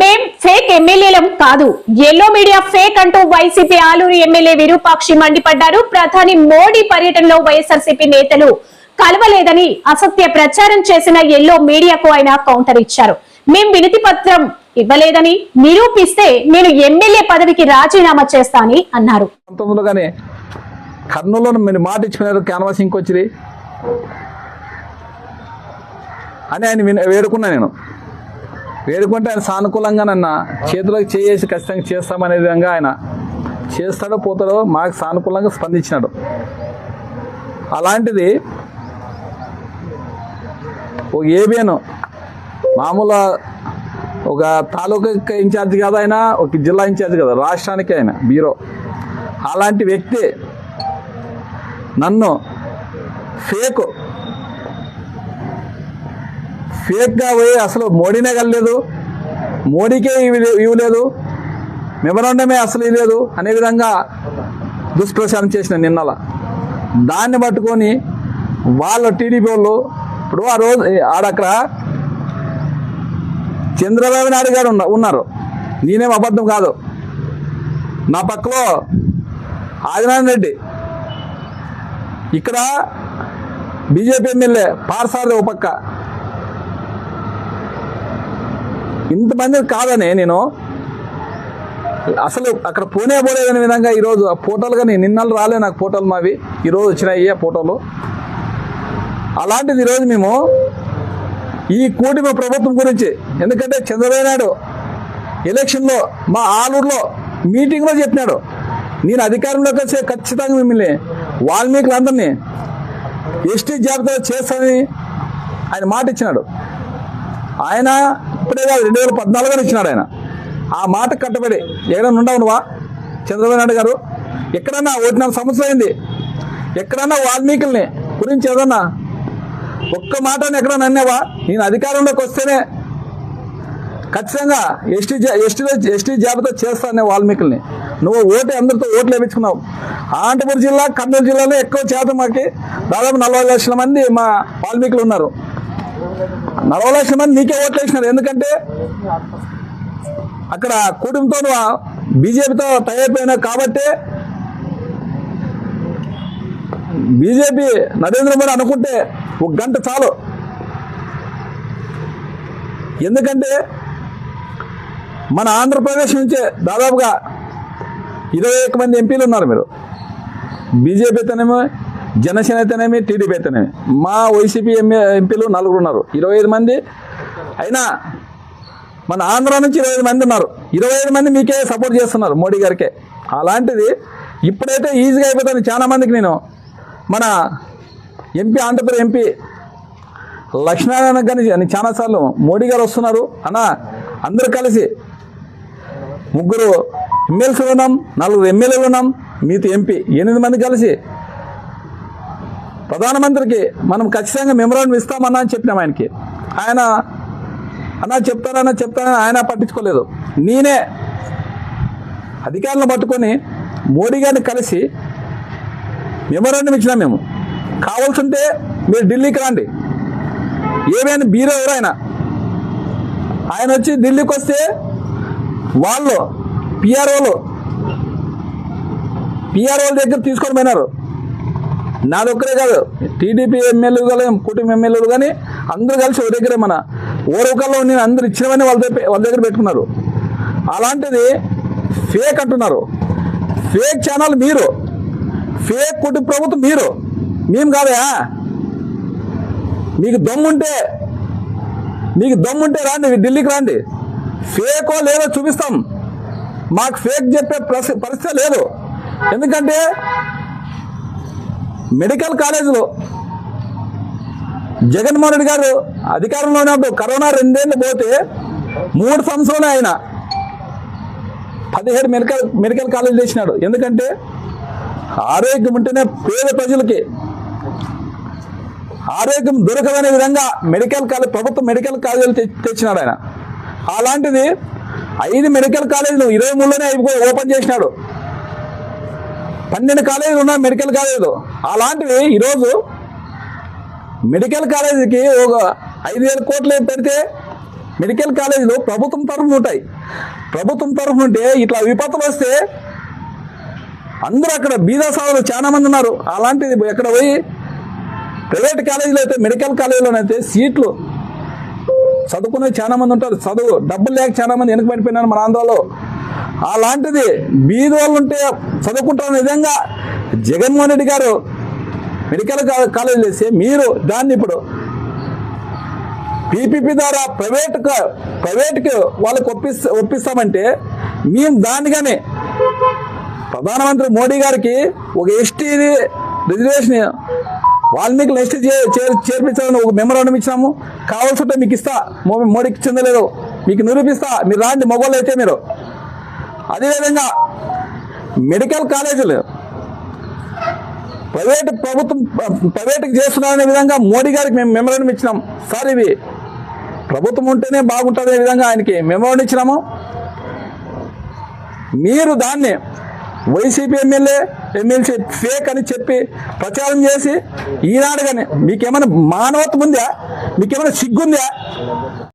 మేం ఫేక్ ఎమ్మెల్యేలం కాదు. ఎల్లో మీడియా ఫేక్ అంటూ వైసీపీ ఆలూరు ఎమ్మెల్యే విరూపాక్షి మండిపడ్డారు. ప్రధాని మోడీ పర్యటనలో వైఎస్ఆర్సీపీ నేతలు కలవలేదని అసత్య ప్రచారం చేసిన ఎల్లో మీడియాకు ఆయన కౌంటర్ ఇచ్చారు. మేం వినతి పత్రం ఇవ్వలేదని నిరూపిస్తే నేను ఎమ్మెల్యే పదవికి రాజీనామా చేస్తానని అన్నారు. కర్నూలులో మీరు మాట ఇచ్చుకున్నారు క్యాన్వాసింగ్కి వచ్చింది అని ఆయన వేడుకున్నా నేను. వేడుకుంటే ఆయన సానుకూలంగా నన్న చేతిలోకి చేసి ఖచ్చితంగా చేస్తామనే విధంగా ఆయన చేస్తాడో పోతాడో మాకు సానుకూలంగా స్పందించినాడు. అలాంటిది ఒక ఏబియన్ మామూలు ఒక తాలూకా ఇన్ఛార్జ్ కాదు ఆయన ఒక జిల్లా ఇన్ఛార్జ్ కదా రాష్ట్రానికి ఆయన బ్యూరో అలాంటి వ్యక్తి నన్ను ఫేక్ ఫేక్గా పోయి అసలు మోడీనే కలలేదు మోడీకే ఇవి ఇవ్వలేదు మెమరాండమే అసలు ఇవ్వలేదు అనే విధంగా దుష్ప్రచారం చేసిన నిన్నల. దాన్ని పట్టుకొని వాళ్ళ టీడీపీ వాళ్ళు ఇప్పుడు ఆ రోజు ఆడక్కడ చంద్రబాబు నాయుడు గారు ఉన్నారు. నేనేం అబద్ధం కాదు. నా పక్కలో ఆదినారాయణ రెడ్డి. ఇక్కడ బీజేపీ ఎమ్మెల్యే పార్సారథి ఒక పక్క. ఇంతమంది కాదని నేను. అసలు అక్కడ పోనే పోలేదనే విధంగా ఈరోజు ఆ ఫోటోలు కానీ నిన్నలు రాలే నాకు ఫోటోలు మావి. ఈరోజు వచ్చినాయి ఆ ఫోటోలు. అలాంటిది ఈరోజు మేము ఈ కూటమి ప్రభుత్వం గురించి ఎందుకంటే చంద్రబాబు నాయుడు ఎలక్షన్లో మా ఆలూరులో మీటింగ్లో చెప్పినాడు. నేను అధికారంలోకి వచ్చే ఖచ్చితంగా మిమ్మల్ని వాల్మీకులందరినీ ఎస్టీ జాబితా చేస్తానని ఆయన మాట ఇచ్చినాడు ఆయన అప్పుడే కాదు రెండు వేల పద్నాలుగులో ఇచ్చినాడు ఆయన. ఆ మాట కట్టబడి ఏదైనా ఉండవు నువ్వా? చంద్రబాబు నాయుడు గారు ఎక్కడన్నా ఒకటి నాలుగు సంవత్సరం అయింది. ఎక్కడన్నా వాల్మీకుల్ని గురించి ఏదన్నా ఒక్క మాటని ఎక్కడ నన్నేవా నేను అధికారంలోకి వస్తేనే ఖచ్చితంగా ఎస్టీ ఎస్టీలో ఎస్టీ జాబితా చేస్తానే వాల్మీకుల్ని. నువ్వు ఓటు అందరితో ఓట్లు వేయించుకున్నావు అనంతపురం జిల్లా కర్నూలు జిల్లాలో ఎక్కువ శాతం మాకి దాదాపు నలభై లక్షల మంది మా వాల్మీకులు ఉన్నారు. నలభై లక్షల మంది నీకే ఓట్లు వేసినారు ఎందుకంటే అక్కడ కూటమితో బీజేపీతో తయారైపోయినా కాబట్టి బీజేపీ నరేంద్ర మోడీ అనుకుంటే ఒక గంట చాలు. ఎందుకంటే మన ఆంధ్రప్రదేశ్ నుంచే దాదాపుగా ఇరవై మంది ఎంపీలు ఉన్నారు మీరు. బీజేపీ జనసేన అయితేనేమి టీడీపీ అయితేనేమి. మా వైసీపీ ఎంఏ ఎంపీలు నలుగురు ఉన్నారు. ఇరవై ఐదు మంది. అయినా మన ఆంధ్ర నుంచి ఇరవై మంది ఉన్నారు. ఇరవై ఐదు మంది మీకే సపోర్ట్ చేస్తున్నారు మోడీ గారికే. అలాంటిది ఇప్పుడైతే ఈజీగా అయిపోతుంది చాలా మందికి నేను. మన ఎంపీ ఆంధ్రప్రదేశ్ ఎంపీ లక్ష్మీనారాయణ గారిని అని చాలాసార్లు మోడీ గారు వస్తున్నారు. అన్న అందరూ కలిసి ముగ్గురు ఎమ్మెల్సీలు ఉన్నాం నలుగురు ఎమ్మెల్యేలు ఉన్నాం మీతో ఎంపీ. ఎనిమిది మంది కలిసి ప్రధానమంత్రికి మనం ఖచ్చితంగా మెమరాండం ఇస్తామన్నా అని చెప్పినాం ఆయనకి. ఆయన అన్నా చెప్తానన్నా చెప్తారని ఆయన పట్టించుకోలేదు. నేనే అధికారులను పట్టుకొని మోడీ గారిని కలిసి మెమరాండం ఇచ్చినాం మేము. కావాల్సింటే మీరు ఢిల్లీకి రండి. ఏమైనా బీరో ఎవరైనా ఆయన వచ్చి ఢిల్లీకి వస్తే వాళ్ళు పిఆర్ఓలు పిఆర్ఓల దగ్గర తీసుకొని పోయినారు. నాదొక్కరే కాదు. టీడీపీ ఎమ్మెల్యేలు కానీ కుటుంబ ఎమ్మెల్యేలు కానీ అందరూ కలిసి ఒక దగ్గరే మన ఓరవకల్లో నేను అందరు ఇచ్చినవన్నీ వాళ్ళ దగ్గర వాళ్ళ దగ్గర పెట్టుకున్నారు. అలాంటిది ఫేక్ అంటున్నారు. ఫేక్ ఛానల్ మీరు. ఫేక్ కుటుంబ ప్రభుత్వం మీరు. మేము కాదా? మీకు దమ్ముంటే మీకు దమ్ముంటే రాండి ఢిల్లీకి రండి. ఫేకో లేదో చూపిస్తాం. మాకు ఫేక్ చెప్పే పరిస్థితి లేదు. ఎందుకంటే మెడికల్ కాలేజీలో జగన్మోహన్ రెడ్డి గారు అధికారంలో ఉన్నప్పుడు కరోనా రెండేళ్ళు పోతే మూడు సంవత్సరాలు ఆయన పదిహేడు మెడికల్ మెడికల్ కాలేజ్ చేసినాడు. ఎందుకంటే ఆరోగ్యం ఉంటేనే పేద ప్రజలకి ఆరోగ్యం దొరకదనే విధంగా మెడికల్ కాలేజ్ ప్రభుత్వ మెడికల్ కాలేజీలు తెచ్చినాడు ఆయన. అలాంటిది ఐదు మెడికల్ కాలేజీలు ఇరవై మూడులోనే ఓపెన్ చేసినాడు. పన్నెండు కాలేజీలు ఉన్నాయి మెడికల్ కాలేజీలు. అలాంటివి ఈరోజు మెడికల్ కాలేజీకి ఒక ఐదు వేల కోట్లు పెడితే మెడికల్ కాలేజీలు ప్రభుత్వం తరఫున ఉంటాయి. ప్రభుత్వం తరఫున ఉంటే ఇట్లా విపత్తులు వస్తే అందరూ అక్కడ బీదా సాధులు చాలా మంది ఉన్నారు. అలాంటిది ఎక్కడ పోయి ప్రైవేట్ కాలేజీలో అయితే మెడికల్ కాలేజీలోనైతే సీట్లు చదువుకునే చాలా మంది ఉంటారు. చదువు డబ్బులు లేక చాలా మంది వెనకబడిపోయినారు మన ఆంధ్రలో. అలాంటిది బీద వాళ్ళు ఉంటే చదువుకుంటున్న విధంగా జగన్మోహన్ రెడ్డి గారు మెడికల్ కాలేజీలు వేసి మీరు దాన్ని ఇప్పుడు పీపీపీ ద్వారా ప్రైవేట్ ప్రైవేట్కి వాళ్ళకి ఒప్పిస్తా ఒప్పిస్తామంటే మేము దానిగానే ప్రధానమంత్రి మోడీ గారికి ఒక ఎస్టీ రిజర్వేషన్ వాల్మీకి ఎస్టీ చేర్పించాలని ఒక మెమరాండం ఇచ్చినాము. కావాల్సి ఉంటే మీకు ఇస్తా. మోడీకి చెందలేదు. మీకు నిరూపిస్తా. మీరు రాండి. మొగోళ్ళు అయితే మీరు. అదేవిధంగా మెడికల్ కాలేజీలు ప్రైవేట్ ప్రభుత్వం ప్రైవేట్కి చేస్తున్నారనే విధంగా మోడీ గారికి మేము మెమరాండం ఇచ్చినాం. సార్ ఇవి ప్రభుత్వం ఉంటేనే బాగుంటుంది విధంగా ఆయనకి మెమరాండం ఇచ్చినాము. మీరు దాన్ని వైసీపీ ఎమ్మెల్యే ఎమ్మెల్సీ ఫేక్ అని చెప్పి ప్రచారం చేసి ఈనాడు కానీ మీకేమైనా మానవత్వం ఉందా? మీకేమైనా సిగ్గుందా?